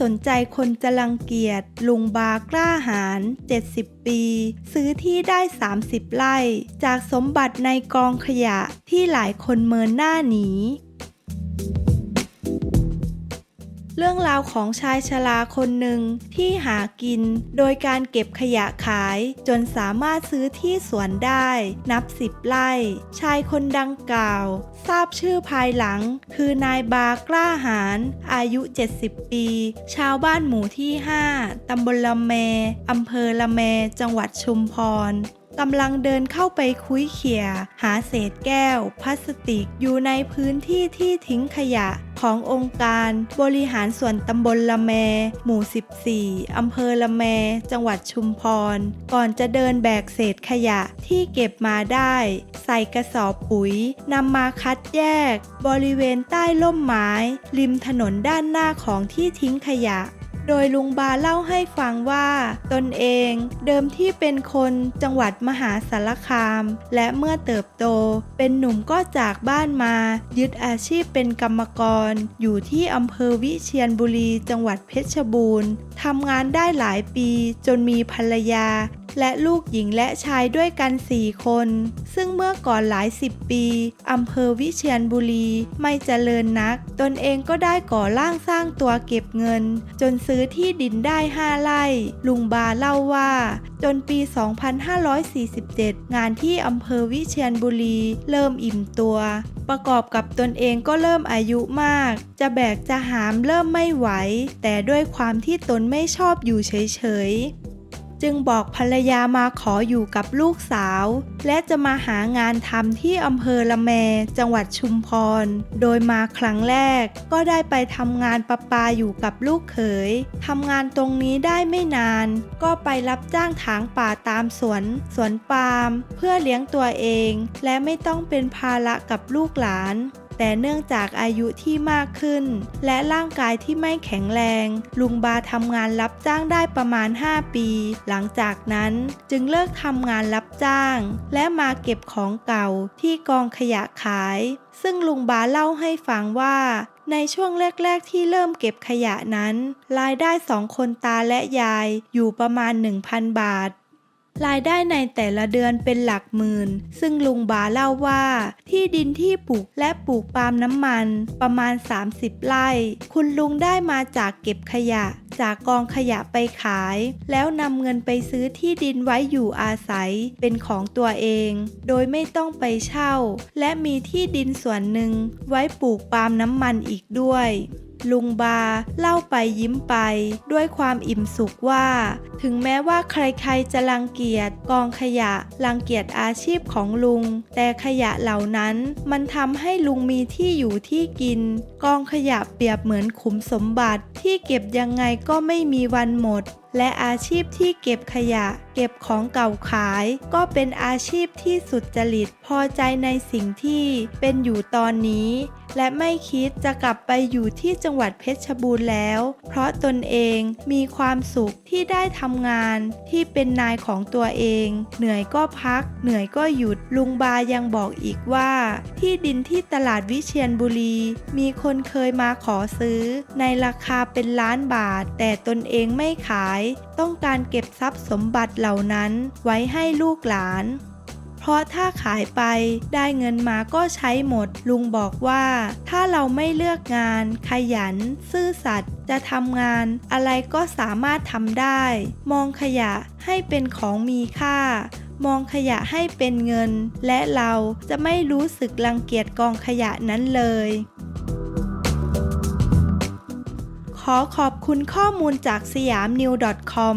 สนใจคนจะรังเกียจลุงบากล้าหาญ70 ปี ซื้อที่ได้ 30 ไร่ จากสมบัติในกองขยะที่หลายคนเมินหน้าหนี เรื่องราวของชายชราคนหนึ่งที่หากิน โดยการเก็บขยะขายจนสามารถซื้อที่สวนได้ นับสิบไร่ ชายคนดังกล่าว ทราบชื่อภายหลัง คือนายบากล้าหาญอายุ 70 ปี ชาวบ้านหมู่ที่ 5 ตำบลละแมอำเภอละแม จังหวัดชุมพร กำลังเดินเข้าไปคุยเขี่ยหาเศษแก้ว พลาสติกอยู่ในพื้นที่ที่ทิ้งขยะขององค์การบริหารส่วนตำบลละแม หมู่ 14 อำเภอละแม จังหวัดชุมพร ก่อนจะเดินแบกเศษขยะที่เก็บมาได้ ใส่กระสอบปุ๋ยนำมาคัดแยก บริเวณใต้ร่มไม้ ริมถนนด้านหน้าของที่ทิ้งขยะ โดยลุงบาเล่าให้ฟังว่า ตนเองเดิมที่เป็นคนจังหวัดมหาสารคาม และเมื่อเติบโต เป็นหนุ่มก็จากบ้านมา ยึดอาชีพเป็นกรรมกร อยู่ที่อำเภอวิเชียรบุรีจังหวัดเพชรบูรณ์ทำงานได้หลายปีจนมีภรรยา และลูกหญิงและชายด้วยกัน 4 คน ซึ่งเมื่อก่อนหลายสิบปีอำเภอวิเชียรบุรีไม่เจริญนัก ตนเองก็ได้ก่อร่างสร้างตัวเก็บเงิน จนซื้อที่ดินได้ 5 ไร่ ลุงบาเล่าว่า จนปี 2547 งานที่อำเภอวิเชียรบุรีเริ่มอิ่มตัว ประกอบกับตนเองก็เริ่มอายุมาก จะแบกจะหามเริ่มไม่ไหว แต่ด้วยความที่ตนไม่ชอบอยู่เฉยๆ จึงบอกภรรยามาขออยู่กับลูกสาว และจะมาหางานทำที่อำเภอละแม จังหวัดชุมพร โดยมาครั้งแรก ก็ได้ไปทำงานประปาอยู่กับลูกเขยทำงานตรงนี้ได้ไม่นาน ก็ไปรับจ้างถางป่าตามสวน สวนปาล์มเพื่อเลี้ยงตัวเอง และไม่ต้องเป็นภาระกับลูกหลาน แต่เนื่องจากอายุที่มากขึ้น และร่างกายที่ไม่แข็งแรง ลุงบาทำงานรับจ้างได้ประมาณ 5 ปี หลังจากนั้นจึงเลิกทำงานรับจ้าง และมาเก็บของเก่าที่กองขยะขาย ซึ่งลุงบาเล่าให้ฟังว่าในช่วงแรก ๆ ที่เริ่มเก็บขยะนั้น รายได้สองคนตาและยายอยู่ประมาณ 1,000 บาท รายได้ในแต่ละเดือนเป็นหลักหมื่น ซึ่งลุงบาเล่าว่า ที่ดินที่ปลูกและปลูกปาล์มน้ำมันประมาณ 30 ไร่ คุณลุงได้มาจากเก็บขยะ จากกองขยะไปขาย แล้วนำเงินไปซื้อที่ดินไว้อยู่อาศัยเป็นของตัวเอง โดยไม่ต้องไปเช่า และมีที่ดินส่วนหนึ่งไว้ปลูกปาล์มน้ำมันอีกด้วย ลุงบาเล่าไปยิ้มไป ด้วยความอิ่มสุขว่า ถึงแม้ว่าใครๆจะรังเกียจกองขยะรังเกียจอาชีพของลุง แต่ขยะเหล่านั้น มันทำให้ลุงมีที่อยู่ที่กิน กองขยะเปรียบเหมือนขุมสมบัติที่เก็บยังไงก็ไม่มีวันหมดและอาชีพที่เก็บขยะ เก็บของเก่าขาย ก็เป็นอาชีพที่สุดจริตพอใจในสิ่งที่เป็นอยู่ตอนนี้ และไม่คิดจะกลับไปอยู่ที่จังหวัดเพชรบูรณ์แล้ว เพราะตนเองมีความสุขที่ได้ทำงานที่เป็นนายของตัวเอง เหนื่อยก็พัก เหนื่อยก็หยุด ลุงบายังบอกอีกว่า ที่ดินที่ตลาดวิเชียรบุรี มีคนเคยมาขอซื้อ ในราคาเป็นล้านบาท แต่ตนเองไม่ขาย ต้องการเก็บทรัพย์สมบัติเหล่านั้นไว้ให้ลูกหลาน เพราะถ้าขายไปได้เงินมาก็ใช้หมด ลุงบอกว่า ถ้าเราไม่เลือกงาน ขยัน ซื่อสัตย์จะทำงาน อะไรก็สามารถทำได้ มองขยะให้เป็นของมีค่ามองขยะให้เป็นเงิน และเราจะไม่รู้สึกรังเกียจกองขยะนั้นเลย ขอขอบคุณข้อมูลจากสยามนิว .com